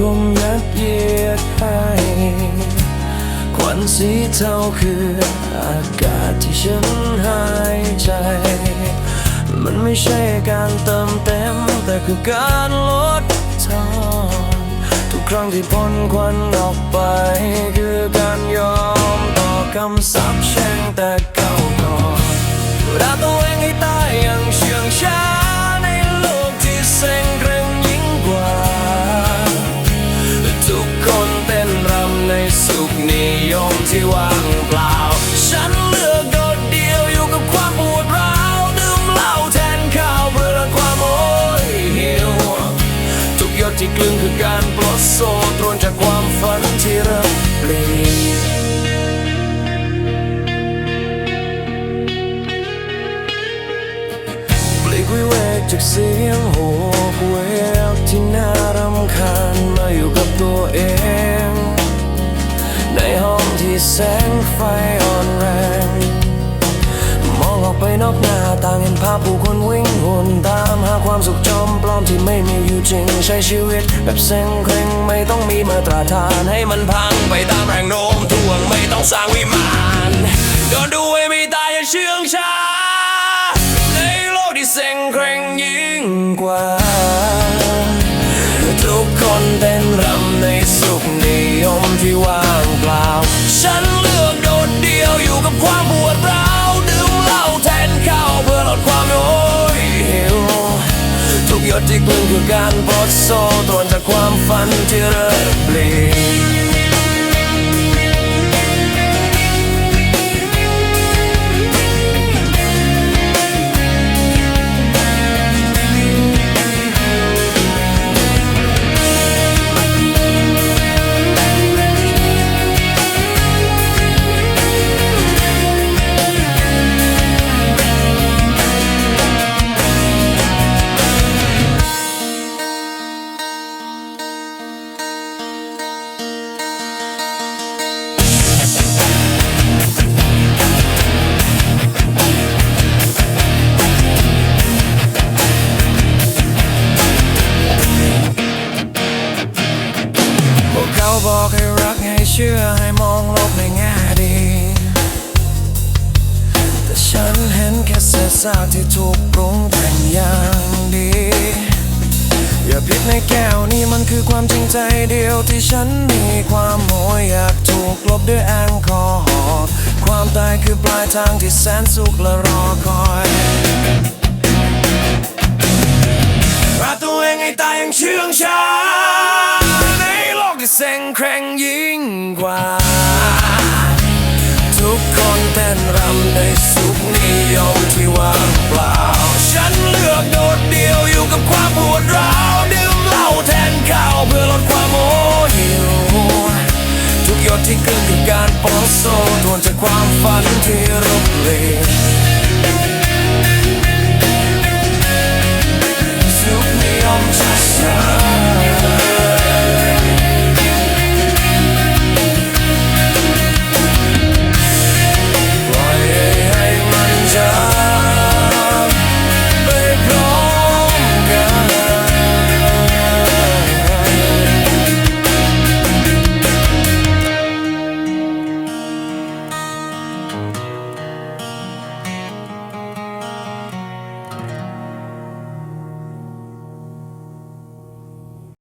คมยัดเยียดให้ควันสีเทาคืออากาศที่ฉันหายใจ มันไม่ใช่การเติมเต็ม แต่คือการลดทอนทุกครั้งที่พ้นควันออกไป คือการยอมต่อคำสาปแช่งแต่เก่าก่อนรักตัวเอง นจากความฝันที่เริ่มเปลี่ยนปลีกวิเวกจากเสียงโหกเวกที่น่ารำคาญมาอยู่กับตัวเอง ในห้องที่แสงไฟอ่อนแรง มองออกไปนอกหน้าต่างเห็นภาพผู้คนวิ่งหุนตามหาความสุข จริงใช้ชีวิตแบบเซ็งเคร่งไม่ต้องมีมาตรฐานให้มันพังไปตามแรงโน้มถ่วงไม่ต้องสร้างวิมานเดินดูให้ไม่ตายอย่าเชื่องช้าในโลกที่เซ็งเคร่งยิ่งกว่า ทุกคนเต้นรำ ที่กลืนคือการปลดโซ่ตรวนจากความฝันที่เริ่มเปลี่ยน ชื่อให้มองโลกในแง่ดี แต่ฉันเห็นแค่เศษซากที่ถูกปรุงแต่งอย่างดี อย่าพลิกในแก้วนี่มันคือความจริงใจเดียวที่ฉันมีความโหยอยากถูกลบด้วยแอลกอฮอล์ความตายคือปลายทางที่แสนสุขและรอคอยรักตัวเองให้ตายอย่างเชื่องช้าในโลกที่เซ็งเคร่งยิ่งกว่า ทุกคนเต้นรำในสุขนิยมที่ว่างเปล่า ฉันเลือกโดดเดียวอยู่กับความปวดร้าวดื่มเหล้าแทนข้าวเพื่อลดความโมหิว ทุกหยดที่กลืนคือการปลดโซทวนจากความฝันที่รุกเรี